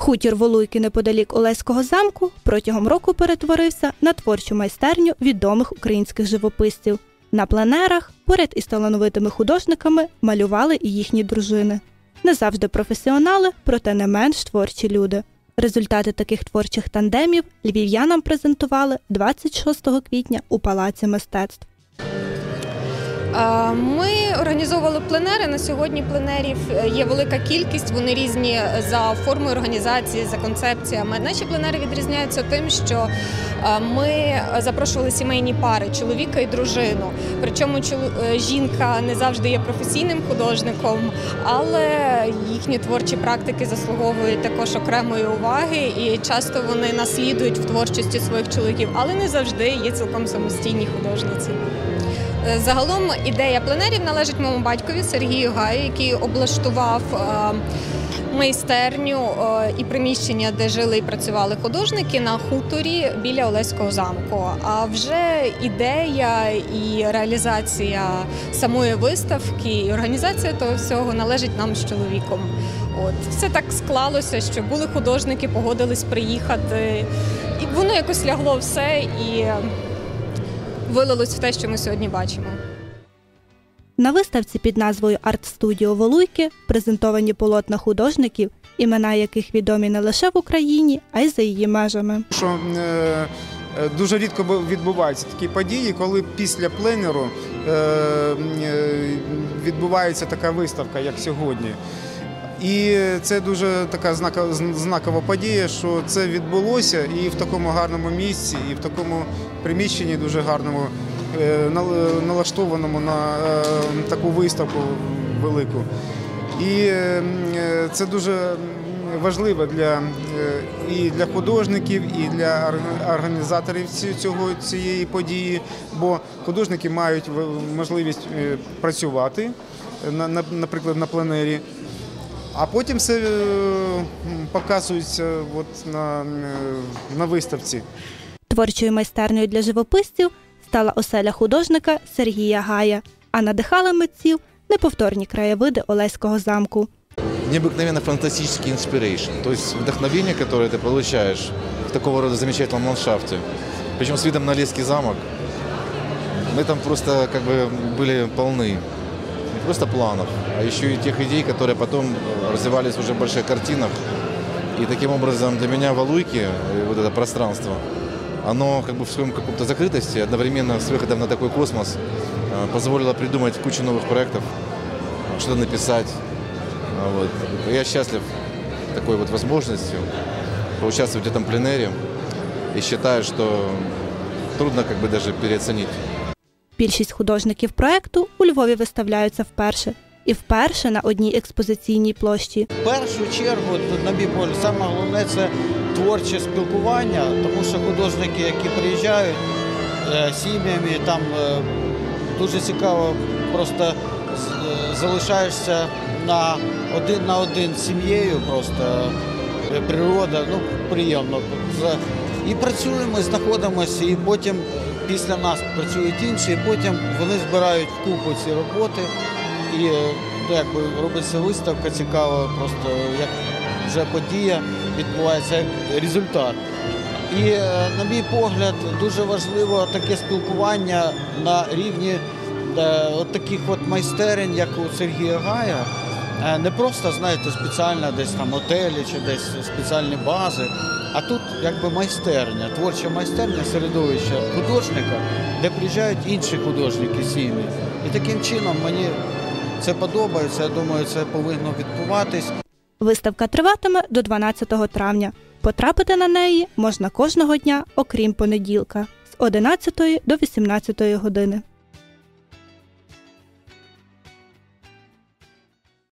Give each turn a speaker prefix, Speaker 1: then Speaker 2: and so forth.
Speaker 1: Хутір Волуйки неподалік Олеського замку протягом року перетворився на творчу майстерню відомих українських живописців. На пленерах поряд із талановитими художниками малювали і їхні дружини. Не завжди професіонали, проте не менш творчі люди. Результати таких творчих тандемів львів'янам презентували 26 квітня у Палаці мистецтв.
Speaker 2: Ми організовували пленери. На сьогодні пленерів е, є велика кількість. Вони різні за формою організації, за концепціями. Наші пленери відрізняються тим, що е, ми запрошували сімейні пари чоловіка і дружину. Причому е, жінка не завжди є професійним художником, але їхні творчі практики заслуговують також окремої уваги, і часто вони наслідують в творчості своїх чоловіків, але не завжди є цілком самостійні художниці. Е, Загалом ідея пленерів належить моєму батькові Сергію Гаю, який облаштував е, майстерню е, і приміщення, де жили і працювали художники на хуторі біля Олеського замку. А вже ідея і реалізація самої виставки і організація того всього належить нам з чоловіком. От все так склалося, що були художники, погодились приїхати, і воно якось лягло все і вилилось в те, що ми сьогодні бачимо.
Speaker 1: На виставці під назвою Арт-студіо Волуйки презентовані полотна художників, імена яких відомі не лише в Україні, а й за її межами.
Speaker 3: що е, дуже рідко відбуваються такі події, коли після пленеру е, е, відбувається така виставка, як сьогодні. І це дуже така знакова подія, що це відбулося і в такому гарному місці, і в такому приміщенні дуже гарному, налаштованому на е, таку виставку велику. І е, е, це дуже важливо для, е, і для художників, і для організаторів цього, цієї події, бо художники мають можливість е, працювати, на, на- наприклад, на пленері. А потім все е, показується от на, е, на виставці.
Speaker 1: Творчою майстернею для живописців стала оселя художника Сергія Гая, а надихали митців неповторні краєвиди Олеського замку.
Speaker 4: необыкновенно фантастический inspiration, то есть вдохновение, которое ты получаешь в такого рода замечательном ландшафте, причем с видом на Лесский замок, мы там просто как бы были полны не просто планов, а еще и тех идей, которые потом э, развивались уже в больших картинах. И таким образом для меня Валуйки, э, вот это пространство, оно как бы в своем каком-то закрытости, одновременно с выходом на такой космос, э, позволило придумать кучу новых проектов, э, что-то написать, а Вот. Я счастлив такой вот возможностью поучаствовать в этом пленере и считаю, что трудно как бы даже переоценить
Speaker 1: Більшість художників проекту у Львові виставляються вперше. І вперше на одній експозиційній площі.
Speaker 5: В першу чергу, тут, на мій погляд, саме головне це творче спілкування, тому що художники, які приїжджають е, сім'ями, там е, дуже цікаво, просто е, залишаєшся на один на один з сім'єю, просто природа, ну приємно. І працюємо, знаходимося, і потім після нас працюють інші, і потім вони збирають вкупу ці роботи. І ну, якби робиться виставка цікава, просто як вже подія відбувається як результат. І е, на мій погляд, дуже важливо таке спілкування на рівні е, от таких от майстерень, як у Сергія Гая. Е, Не просто, знаєте, спеціально десь там готелі чи десь спеціальні бази, а тут якби майстерня, творча майстерня середовища художника, де приїжджають інші художники сім'ї. І таким чином мені це подобається. Я думаю, це повинно відбуватись.
Speaker 1: Виставка триватиме до 12 травня. Потрапити на неї можна кожного дня, окрім понеділка, з 11 до 18 години.